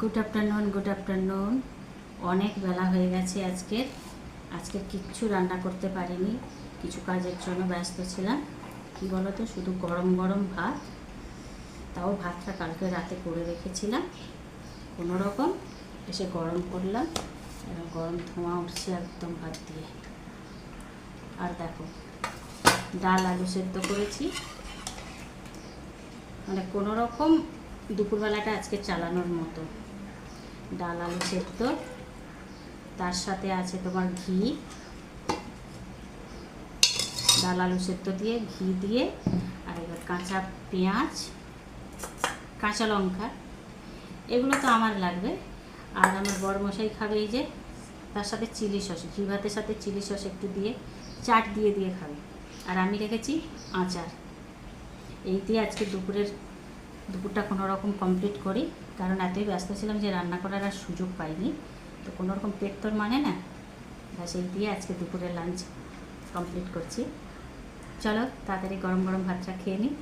Good afternoon good afternoon অনেক বেলা হয়ে গেছে আজকের আজকে কিচ্ছু রান্না করতে পারিনি। কিছু কাজের জন্য ব্যস্ত ছিলাম। কি বলো তো শুধু গরম গরম ভাত। তাও ভাতটা কালকে রাতে করে রেখেছিলাম। কোনো রকম এসে গরম করলাম। গরম ধোঁয়া উঠছে একদম ভাত দিয়ে। আর দেখো, ডাল, আলু সেদ্ধ করেছি। মানে কোনো রকম দুপুরবেলাটা আজকে চালানোর মতো। ডাল আলু সেদ্ধ তার সাথে আছে তোমার ঘি। ডাল আলু সেদ্ধ দিয়ে, ঘি দিয়ে, আর এবার কাঁচা পেঁয়াজ, কাঁচা লঙ্কা, এগুলো তো আমার লাগবে। আর আমার বড় মশাই খাবে এই যে, তার সাথে চিলি সস, ঘি ভাতের সাথে চিলি সস একটু দিয়ে, চাট দিয়ে দিয়ে খাবে। আর আমি রেখেছি আচার। এই দিয়ে আজকে দুপুরের দুপুরটা কোনো রকম কমপ্লিট করি। কারণ এতই ব্যস্ত ছিলাম যে রান্না করার আর সুযোগ পাইনি। তো কোনো রকম পেট তোর মানে না। ব্যাস এই দিয়ে আজকে দুপুরের লাঞ্চ কমপ্লিট করছি। চলো তাড়াতাড়ি গরম গরম ভাতটা খেয়ে নিই